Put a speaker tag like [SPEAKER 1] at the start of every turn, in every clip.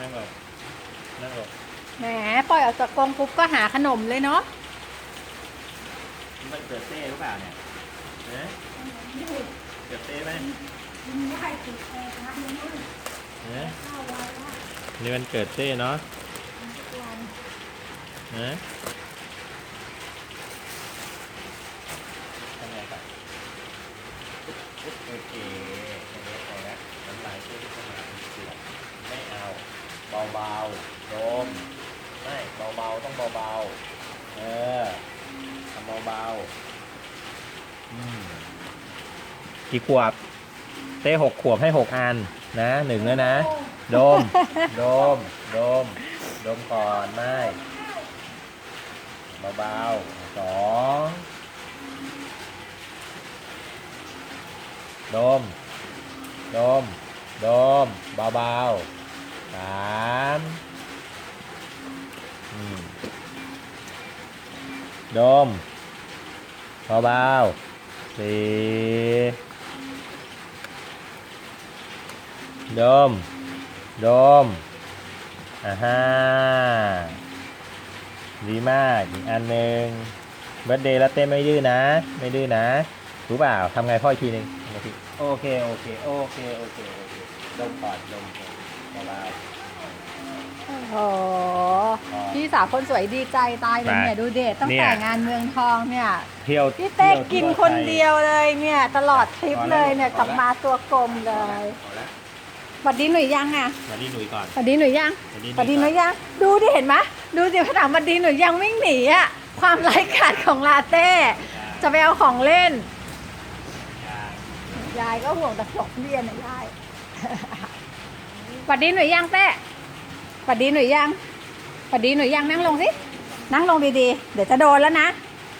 [SPEAKER 1] นั่งลงนั่งลง
[SPEAKER 2] แหมปล่อยออกจากกรงปุ๊บก็หาขนมเลยเนาะ
[SPEAKER 1] มันเกิดเต้หรือเปล่าเนี่ยนะเกิดเต้ไหมนะนี่มันเกิดเต้เนาะนะทำไงครับโอเคอันนี้พอแล้วน้ำลายช่วยที่เข้ามาเสียบไม่เอา เบาๆโดมไม่เบาๆต้องเบาๆเออทำเบาๆอืมกี่ขวบเต้หกขวบให้หกอันนะหนึ่งแล้วนะโดมโดมโดมโดมก่อนไม่เบาๆสองโดมโดมโดมเบาๆ สามอืมโดมเบาๆสี่โดมโดมอ่าฮะดีมากอีกอันหนึ่งเบิร์ดเดย์แล้วเต้นไม่ดื้อนะ ไม่ดื้อนะ รู้เปล่าทำไงพ่ออีกทีหนึ่งโอเค โอเค โอเค โอเค โอเค ดมก่อน ดมก่อน เบา
[SPEAKER 2] โอ้โหพี่สาวคนสวยดีใจตายเลยเนี่ยดูเดทตั้งแต่งานเมืองทองเนี่ย
[SPEAKER 1] ๆเที่ยว
[SPEAKER 2] พี่เต้
[SPEAKER 1] ที่ยว
[SPEAKER 2] กิน
[SPEAKER 1] ทั่ว
[SPEAKER 2] คน
[SPEAKER 1] ไท
[SPEAKER 2] เดียวเลยเนี่ย ตลอดทริปเลยเนี่ยกลับมาตัวกลมเลย
[SPEAKER 1] เอาละ
[SPEAKER 2] สวัสดีหนุ่ยยังอะ
[SPEAKER 1] มาดีหนุ่ยก่อน
[SPEAKER 2] สวัสดีหนุ่ยยัง
[SPEAKER 1] สวัสดี
[SPEAKER 2] สวัสดีหนุ่ยยังดูดิเห็นไหมดูสิขนาดสวัสดีหนุ่ยยังวิ่งหนีอะความไร้กาดของลาเต้จะไปเอาของเล่น ยายก็ห่วงแต่ดอกเบี้ยนะยายส วัสดีหนุ่ยยังเต้สวัสดีหนุ่ยยังสวัสดีหนุ่ยยังนั่งลงสิ นั่งลงดีๆ เดี๋ยวจะโดนแล้วนะ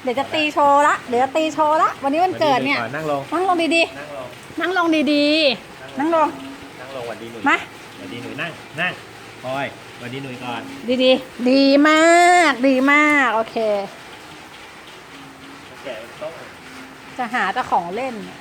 [SPEAKER 2] เดี๋ยวจะตีโชว์ละ เดี๋ยวจะตีโชว์ละ วันนี้วันเกิดเนี่ย
[SPEAKER 1] สวัสนั่งลง
[SPEAKER 2] นั่งลงดี
[SPEAKER 1] นั่งลง
[SPEAKER 2] ๆ นั่งลงดีๆ นั่งลง
[SPEAKER 1] นั่งลงหวัดดีหนุ่ย
[SPEAKER 2] มา
[SPEAKER 1] หวัดดีหนุ่ยนั่ง นั่งพลอยหวัดดีหนุ่ยก่อน
[SPEAKER 2] ดีๆ ดีมาก ดีมาก โอเค
[SPEAKER 1] แกะโต๊ะ
[SPEAKER 2] จะหาแต่ของเล่นเนี่ย